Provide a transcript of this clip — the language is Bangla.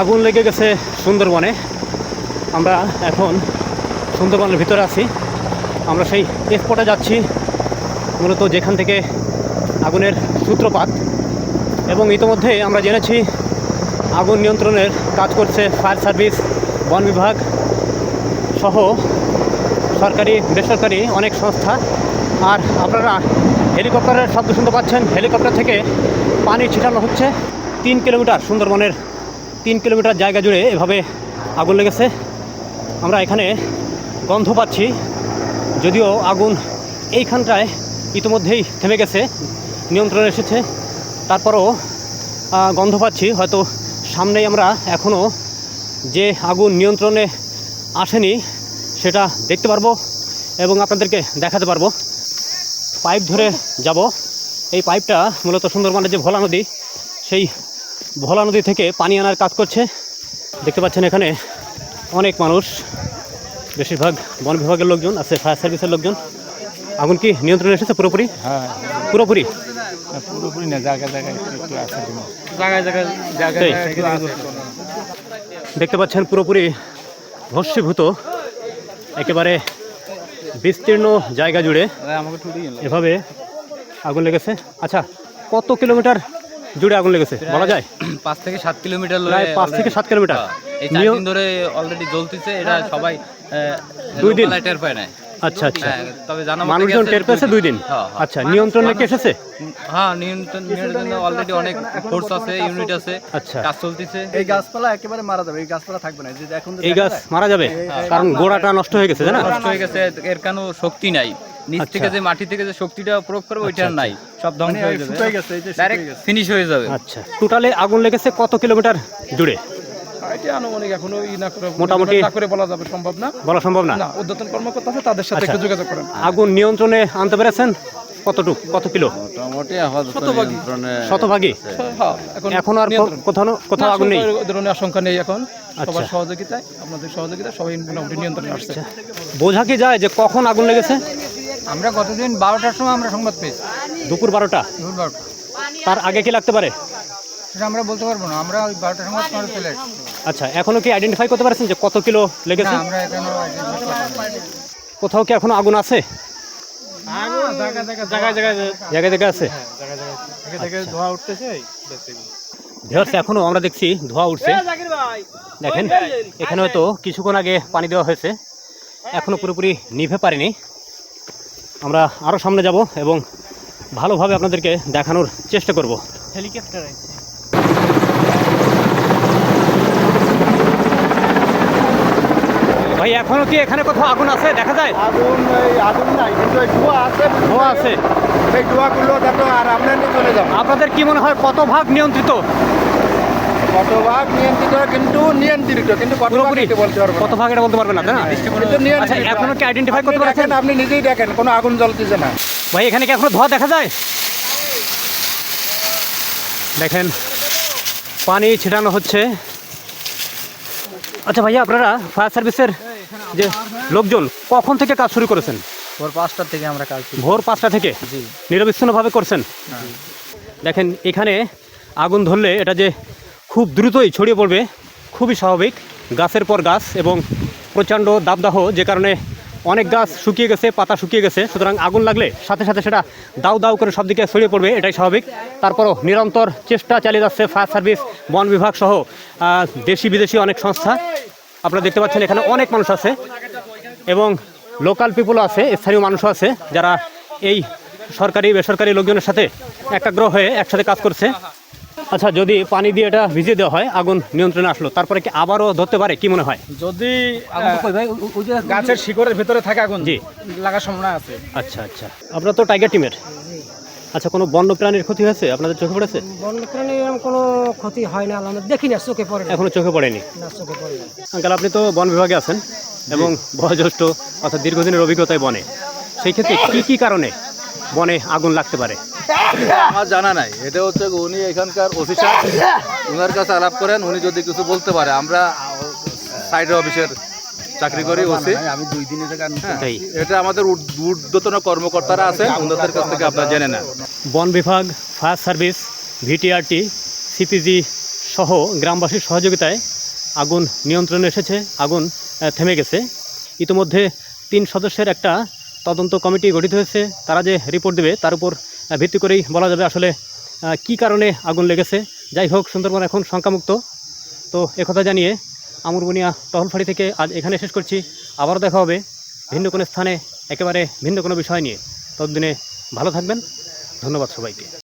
আগুন লেগে গেছে সুন্দরবনে। আমরা এখন সুন্দরবনের ভিতরে আছি। আমরা সেই স্পটে যাচ্ছি, মূলত যেখান থেকে আগুনের সূত্রপাত। এবং ইতোমধ্যে আমরা জেনেছি আগুন নিয়ন্ত্রণের কাজ করছে ফায়ার সার্ভিস, বন বিভাগ সহ সরকারি, বেসরকারি অনেক সংস্থা। আর আপনারা হেলিকপ্টারের শব্দ শুনতে পাচ্ছেন। হেলিকপ্টার থেকে পানি ছিটানো হচ্ছে। তিন কিলোমিটার সুন্দরবনের তিন কিলোমিটার জায়গা জুড়ে এভাবে আগুন লেগেছে। আমরা এখানে গন্ধ পাচ্ছি, যদিও আগুন এইখানটায় ইতিমধ্যেই থেমে গেছে, নিয়ন্ত্রণে এসেছে। তারপরও গন্ধ পাচ্ছি, হয়তো সামনেই আমরা এখনও যে আগুন নিয়ন্ত্রণে আসেনি সেটা দেখতে পারব এবং আপনাদেরকে দেখাতে পারব। পাইপ ধরে যাব। এই পাইপটা মূলত সুন্দরবনের যে ভোলা নদী, সেই ভোলা নদী থেকে পানি আনার কাজ করছে। দেখতে পাচ্ছেন এখানে অনেক মানুষ বেশিরভাগ বন বিভাগের লোকজন আছে ফায়ার সার্ভিসের লোকজন। আগুন কি নিয়ন্ত্রণে এসেছে পুরোপুরি? হ্যাঁ। পুরোপুরি? পুরোপুরি না জায়গায় জায়গায় একটু আছে জায়গায় জায়গায় জায়গায় একটু আছে। দেখতে পাচ্ছেন পুরোপুরি ভস্মীভূত একেবারে বিস্তীর্ণ জায়গা জুড়ে। গেল এভাবে আগুন লেগেছে। আচ্ছা কত কিলোমিটার জুড়ে আগুন লেগেছে বলা যায়? পাঁচ থেকে সাত কিলোমিটার প্রায় পাঁচ থেকে সাত কিলোমিটার। এই চার দিন ধরে অলরেডি জ্বলতেছে এটা সবাই দুই দিন? টের পায় না আচ্ছা আচ্ছা। হ্যাঁ, তবে জানা মানুষজন টের পেয়েছে দুই দিন? হ্যাঁ, হ্যাঁ। আচ্ছা নিয়ন্ত্রণে কি এসেছে? হ্যাঁ নিয়ন্ত্রণ অলরেডি অনেক ফোর্স আছে ইউনিট আছে আচ্ছা। কাজ চলতেছে। এই গাছপালা একেবারে মারা যাবে এই গাছপালা থাকবে না যে এখন এই গাছ মারা যাবে কারণ গোড়াটা নষ্ট হয়ে গেছে না? নষ্ট হয়ে গেছে এর কোনো শক্তি নাই। নিচ আচ্ছা। থেকে যে মাটি থেকে যে শক্তিটা প্রয়োগ করবে ওইটা নাই। সব ধ্বংস হয়ে যাবে। শুকিয়ে গেছে এই যে ডাইরেক্ট ফিনিশ হয়ে যাবে। আচ্ছা। টোটালে আগুন লেগেছে কত কিলোমিটার জুড়ে এটা আনুমানিক এখনও ই না করে মোটামুটি না করে বলা যাবে সম্ভব না। বলা সম্ভব না? না উদ্যতন কর্মকর্তা আছে তাদের সাথে আচ্ছা। একটু যোগাযোগ করেন। আগুন নিয়ন্ত্রণে আনতে পেরেছেন? কতটুকু কত কিলো? শতভাগী শতভাগী হ্যাঁ এখন এখন আর কোথাও কোথাও আগুন নেই? আশঙ্কা- ধরনের আশঙ্কা নেই এখন। আচ্ছা। সবার সহযোগিতায় আপনাদের সহযোগিতায় সবাই মোটামুটি নিয়ন্ত্রণে আসছে। বোঝা কি যায় যে কখন আগুন লেগেছে? আমরা গতদিন বারোটার সময় আমরা সংবাদ পেয়েছি। দুপুর বারোটা? দুপুর বারোটা। তার আগে কি লাগতে পারে? সেটা আমরা বলতে পারব না। আমরা ওই বারোটার সময় তোমার চলে এসেছি আচ্ছা এখনও কি আইডেন্টিফাই করতে পারছেন যে কত কিলো লেগেছে? আমরা এখানে কোথাও কি এখনও আগুন আছে? জায়গায় জায়গায় জায়গায় জায়গায় জায়গায় আছে। ধোয়া উঠতেছে ভিউয়ার্স এখনও আমরা দেখছি ধোঁয়া উঠছে। দেখেন এখানে হয়তো কিছুক্ষণ আগে পানি দেওয়া হয়েছে। এখনও পুরোপুরি নিভে পারেনি। আমরা আরও সামনে যাব এবং ভালোভাবে আপনাদেরকে দেখানোর চেষ্টা করব। হেলিকপ্টার ভাই এখনও কি এখানে কোথাও আগুন আছে? দেখা যায়? আগুন এই আগুন নাই কিন্তু এই ধোঁয়া আছে। ধোঁয়া আছে? সেই ধোঁয়াগুলো দেখো আর আমরা নিয়ে চলে যাব। আপনাদের কি মনে হয় কত ভাগ নিয়ন্ত্রিত? কত ভাগ নিয়ন্ত্রিত কিন্তু নিয়ন্ত্রিত কিন্তু কত ভাগ এটা বলতে পারব কত ভাগ এটা বলতে পারবেন না তাই কিন্তু আচ্ছা নিয়ন্ত্রিত এখনও কি আইডেন্টিফাই করতে পারছেন? আপনি নিজেই দেখেন কোনো আগুন জ্বলতেছে না। ভাই এখানে কি এখনও ধোঁয়া দেখা যায়? দেখেন পানি ছিটানো হচ্ছে। আচ্ছা ভাইয়া আপনারা ফায়ার সার্ভিসের যে লোকজন কখন থেকে কাজ শুরু করেছেন? ভোর পাঁচটার থেকে আমরা কাজ ভোর পাঁচটা থেকে? নিরবিচ্ছিন্নভাবে করছেন? দেখেন এখানে আগুন ধরলে এটা যে খুব দ্রুতই ছড়িয়ে পড়বে। খুবই স্বাভাবিক। গাছের পর গাছ এবং প্রচণ্ড দাবদাহ যে কারণে অনেক গাছ শুকিয়ে গেছে, পাতা শুকিয়ে গেছে। সুতরাং আগুন লাগলে সাথে সাথে সেটা দাউ দাউ করে সব দিকে ছড়িয়ে পড়বে, এটাই স্বাভাবিক। তারপরও নিরন্তর চেষ্টা চালিয়ে যাচ্ছে ফায়ার সার্ভিস, বন বিভাগ সহ দেশি বিদেশি অনেক সংস্থা। আপনারা দেখতে পাচ্ছেন এখানে অনেক মানুষ আছে এবং লোকাল পিপুলও আছে, স্থানীয় মানুষও আছে, যারা এই সরকারি, বেসরকারি লোকজনের সাথে একাগ্র হয়ে একসাথে কাজ করছে। আচ্ছা যদি পানি দিয়ে এটা ভিজিয়ে দেওয়া হয় আগুন নিয়ন্ত্রণে আসলো তারপরে কি আবারও ধরতে পারে কি মনে হয়? যদি গাছের শিকড়ের ভেতরে থাকে আগুন জি। লাগার সম্ভাবনা আছে। আচ্ছা আচ্ছা। আপনারা তো টাইগার টিমের আচ্ছা কোনো বন্য প্রাণীর ক্ষতি হয়েছে? আপনাদের চোখে পড়েছে? বন্যপ্রাণী এরকম কোনো ক্ষতি হয় না আমরা দেখি না চোখে পড়ে না এখনও চোখে পড়েনি? না চোখে পড়ে আঙ্কাল আপনি তো বন বিভাগে আছেন এবং বয়োজ্যেষ্ঠ অর্থাৎ দীর্ঘদিনের অভিজ্ঞতায় বনে। সেই ক্ষেত্রে কি কি কারণে? বনে আগুন লাগতে পারে। আমার জানা নাই। এটা হচ্ছে উনি এখানকার সাহেব ওনার কাছে আলাপ করেন উনি যদি কিছু বলতে পারে। আমরা সাইড অফিসের চাকরি করি ওসি। আমি দুই দিনে থেকে এটা আমাদের ঊর্ধ্ব- ঊর্ধ্বতন কর্মকর্তারা আছেন ওনাদের কাছ থেকে আপনারা জেনে নেন। বন বিভাগ ফায়ার সার্ভিস ভিটিআরটি সিপিজি সহ গ্রামবাসীর সহযোগিতায় আগুন নিয়ন্ত্রণে এসেছে আগুন থেমে গেছে। ইতিমধ্যে তিন সদস্যের একটা তদন্ত কমিটি গঠিত হয়েছে, তারা যে রিপোর্ট দেবে তার উপর ভিত্তি করেই বলা যাবে আসলে কি কারণে আগুন লেগেছে। যাই হোক, সুন্দরবন এখন শঙ্কামুক্ত। তো একথা জানিয়ে আমুরবুনিয়া টহলফাড়ি থেকে আজ এখানে শেষ করছি। আবারও দেখা হবে ভিন্ন কোনো স্থানে, একেবারে ভিন্ন কোনো বিষয় নিয়ে। ততদিনে ভালো থাকবেন। ধন্যবাদ সবাইকে।